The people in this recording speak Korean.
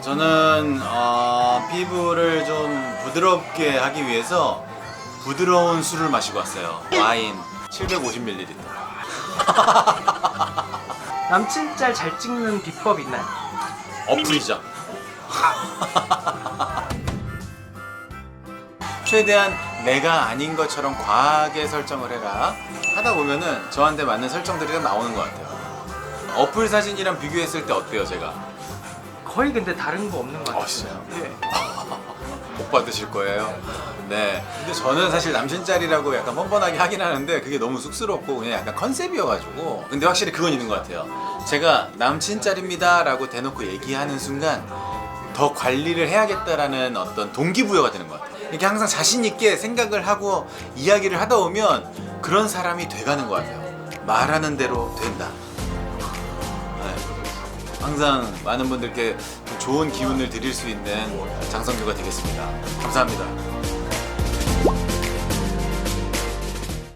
어, 저는 어, 피부를 좀 부드럽게 하기 위해서 부드러운 술을 마시고 왔어요. 와인 750ml. 남친 짤 잘 찍는 비법 있나요? 어플이죠. 최대한 내가 아닌 것처럼 과하게 설정을 해라. 하다 보면은 저한테 맞는 설정들이 딱 나오는 것 같아요. 어플 사진이랑 비교했을 때 어때요, 제가? 거의 근데 다른 거 없는 것 어, 같아요. 진짜요? 예. 복 받으실 거예요. 네. 근데 저는 사실 남친 짤이라고 약간 뻔뻔하게 하긴 하는데 그게 너무 쑥스럽고 그냥 약간 컨셉이어가지고. 근데 확실히 그건 있는 것 같아요. 제가 남친 짤입니다라고 대놓고 얘기하는 순간 더 관리를 해야겠다라는 어떤 동기부여가 되는 것 같아요. 이렇게 항상 자신 있게 생각을 하고 이야기를 하다 보면 그런 사람이 돼가는 것 같아요. 말하는 대로 된다. 항상 많은 분들께 좋은 기운을 드릴 수 있는 장성규가 되겠습니다. 감사합니다.